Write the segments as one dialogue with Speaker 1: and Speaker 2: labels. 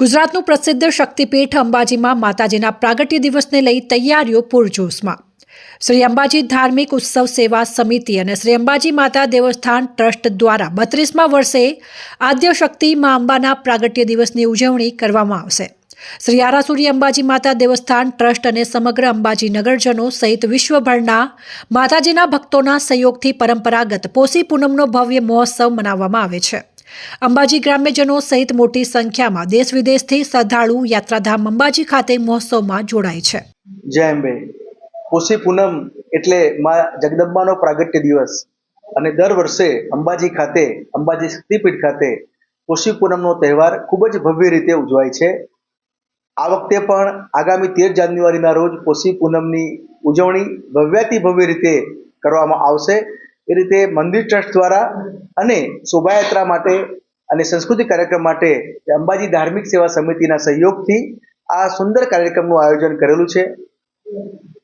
Speaker 1: ગુજરાતનું પ્રસિદ્ધ શક્તિપીઠ અંબાજીમાં માતાજીના પ્રાગટ્ય દિવસને લઈ તૈયારીઓ પૂરજોશમાં. શ્રી અંબાજી ધાર્મિક ઉત્સવ સેવા સમિતિ અને શ્રી અંબાજી માતા દેવસ્થાન ટ્રસ્ટ દ્વારા બત્રીસમા વર્ષે આદ્ય શક્તિ મા અંબાના પ્રાગટ્ય દિવસની ઉજવણી કરવામાં આવશે. શ્રી આરાસુરી અંબાજી માતા દેવસ્થાન ટ્રસ્ટ અને સમગ્ર અંબાજી નગરજનો સહિત વિશ્વભરના માતાજીના ભક્તોના સહયોગથી પરંપરાગત પોષી પૂનમનો ભવ્ય મહોત્સવ મનાવવામાં આવે છે. અંબાજી ગ્રામ્યજનો સહિત મોટી સંખ્યામાં દેશ વિદેશથી શ્રદ્ધાળુ યાત્રાધામ અંબાજી ખાતે મહોત્સવમાં જોડાય છે.
Speaker 2: જય અંબે. પોષી પૂનમ એટલે મા જગદંબાનો પ્રાગટ્ય દિવસ. અને દર વર્ષે અંબાજી ખાતે, અંબાજી શક્તિપીઠ ખાતે પોષી પૂનમનો તહેવાર ખૂબ જ ભવ્ય રીતે ઉજવાય છે. આ વખતે પણ આગામી તેર જાન્યુઆરીના રોજ પોષી પૂનમની ઉજવણી ભવ્યાતિ ભવ્ય રીતે કરવામાં આવશે. એ રીતે મંદિર ટ્રસ્ટ દ્વારા અને શોભાયાત્રા માટે અને સંસ્કૃતિક કાર્યક્રમ માટે અંબાજી ધાર્મિક સેવા સમિતિના સહયોગથી આ સુંદર કાર્યક્રમનું આયોજન કરેલું છે.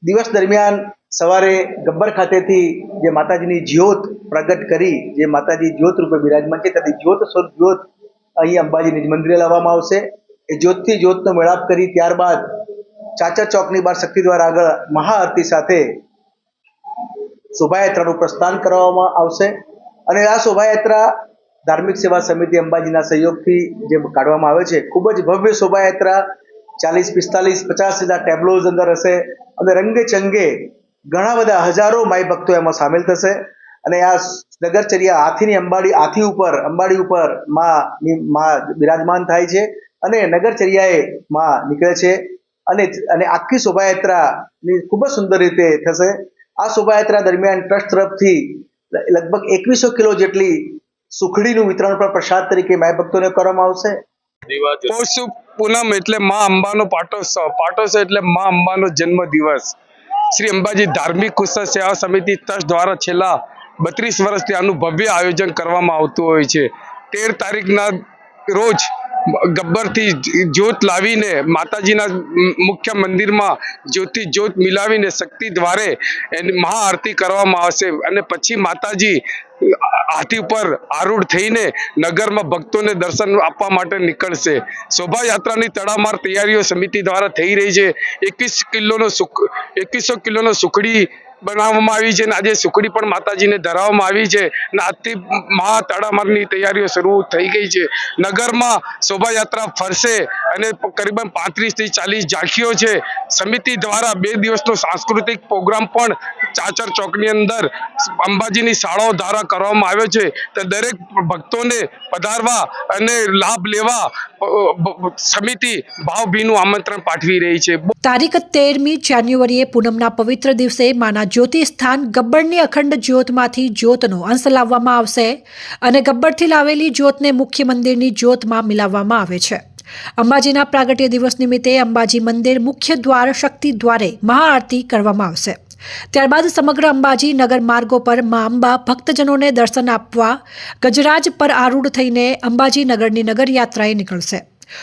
Speaker 2: દિવસ દરમિયાન સવારે ગબ્બર ખાતેથી જે માતાજીની જ્યોત પ્રગટ કરી, જે માતાજી જ્યોત રૂપે બિરાજમાન છે ત્યાંથી જ્યોત સ્વરૂપ જ્યોત અહીં અંબાજી નિજ મંદિરે લાવવામાં આવશે. એ જ્યોતથી જ્યોતનો મેળાપ કરી ત્યારબાદ ચાચર ચોકની બહાર શક્તિ દ્વારા આગળ મહાઆરતી સાથે શોભાયાત્રાનું પ્રસ્થાન કરવામાં આવશે. અને આ શોભાયાત્રા ધાર્મિક સેવા સમિતિ અંબાજીના સહયોગથી જે કાઢવામાં આવે છે, ખૂબ જ ભવ્ય શોભાયાત્રા, ચાલીસ, પિસ્તાલીસ, પચાસ જેટલા ટેબ્લોઝ અંદર હશે અને રંગે ચંગે ઘણા બધા હજારો માઈ ભક્તો એમાં સામેલ થશે. અને આ નગરચર્યા હાથીની અંબાડી, હાથી ઉપર, અંબાડી ઉપરમાં માં બિરાજમાન થાય છે અને નગરચર્યાએ માં નીકળે છે. અને અને આખી શોભાયાત્રાની ખૂબ જ સુંદર રીતે થશે. આ શોભાયાત્રા દરમિયાન ટ્રસ્ટ તરફથી લગભગ એકવીસો કિલો જેટલી સુખડીનું વિતરણ પણ પ્રસાદ તરીકે માય ભક્તોને કરવામાં આવશે.
Speaker 3: પૌષ પૂનમ એટલે મા અંબાનો પાટોત્સવ પાટોત્સવ એટલે મા અંબાનો જન્મ દિવસ શ્રી અંબાજી ધાર્મિક કુશળ સેવા સમિતિ ટ્રસ્ટ દ્વારા છેલ્લા બત્રીસ વર્ષથી આનું ભવ્ય આયોજન કરવામાં આવતું હોય છે. તેર તારીખના રોજ ગબ્બરથી જ્યોત લાવીને માતાજીના મુખ્ય મંદિરમાં જ્યોતિ જ્યોત મિલાવીને શક્તિ દ્વારે એની મહાઆરતી કરવામાં આવશે. અને પછી માતાજી હાથી ઉપર આરૂઢ થઈને નગરમાં ભક્તોને દર્શન આપવા માટે નીકળશે. શોભાયાત્રાની તડામાર તૈયારીઓ સમિતિ દ્વારા થઈ રહી છે. એકવીસ કિલોનો સુખ, એકવીસો કિલોનો સુખડી બનાવવામાં આવી છે અને આજે સુખડી પણ માતાજીને ધરાવવામાં આવી છે અને આજથી મહા તડામારની તૈયારીઓ શરૂ થઈ ગઈ છે. નગરમાં શોભાયાત્રા ફરશે અને કરીબન પાંત્રીસથી ચાલીસ ઝાંખીઓ છે. સમિતિ દ્વારા બે દિવસનો સાંસ્કૃતિક પ્રોગ્રામ પણ ચાચર ચોકની અંદર અંબાજીની શાળાઓ દ્વારા કરવામાં આવ્યો છે. તો દરેક ભક્તોને પધારવા અને લાભ લેવા સમિતિ ભાવભીનું આમંત્રણ પાઠવી રહી છે.
Speaker 1: તારીખ તેરમી જાન્યુઆરીએ પૂનમના પવિત્ર દિવસે માના જ્યોતિ સ્થાન ગબ્બરની અખંડ જ્યોતમાંથી જ્યોતનો અંશ લાવવામાં આવશે અને ગબ્બરથી લાવેલી જ્યોતને મુખ્ય મંદિરની જ્યોતમાં મિલાવવામાં આવે છે. અંબાજીના પ્રાગટ્ય દિવસ નિમિત્તે અંબાજી મંદિર મુખ્ય દ્વાર શક્તિ દ્વારે મહાઆરતી કરવામાં આવશે. ત્યારબાદ સમગ્ર અંબાજી નગર માર્ગો પર મા અંબા ભક્તજનોને દર્શન આપવા ગજરાજ પર આરૂઢ થઈને અંબાજી નગરની નગરયાત્રાએ નીકળશે.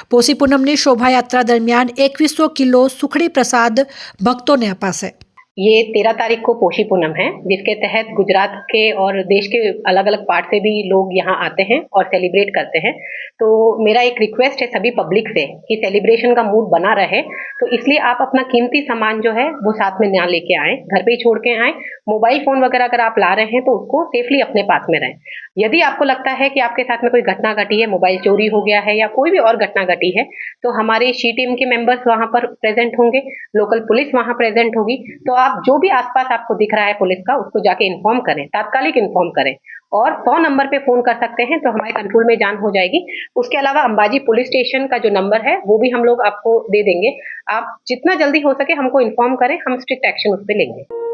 Speaker 1: પોષી પૂનમની શોભાયાત્રા દરમિયાન એકવીસો કિલો સુખડી પ્રસાદ ભક્તોને અપાશે.
Speaker 4: ये तेरह तारीख को पोषी पूनम है, जिसके तहत गुजरात के और देश के अलग अलग पार्ट से भी लोग यहाँ आते हैं और सेलिब्रेट करते हैं। तो मेरा एक रिक्वेस्ट है सभी पब्लिक से कि सेलिब्रेशन का मूड बना रहे। तो इसलिए आप अपना कीमती सामान जो है, वो साथ में ना लेके आए, घर पे ही छोड़ के आए। मोबाइल फ़ोन वगैरह अगर आप ला रहे हैं तो उसको सेफली अपने पास में रहें। यदि आपको लगता है कि आपके साथ में कोई घटना घटी है मोबाइल चोरी हो गया है या कोई भी और घटना घटी है तो हमारे शी टीम के मेंबर्स वहाँ पर प्रेजेंट होंगे लोकल पुलिस वहाँ प्रेजेंट होगी। तो आप जो भी आसपास आपको दिख रहा है पुलिस का, उसको जाके इन्फॉर्म करें, तात्कालिक इन्फॉर्म करें। और सौ नंबर पे फ़ोन कर सकते हैं तो हमारे कंट्रोल में जान हो जाएगी। उसके अलावा अंबाजी पुलिस स्टेशन का जो नंबर है, वो भी हम लोग आपको दे देंगे। आप जितना जल्दी हो सके हमको इन्फॉर्म करें, हम स्ट्रिक्ट एक्शन उस पर लेंगे।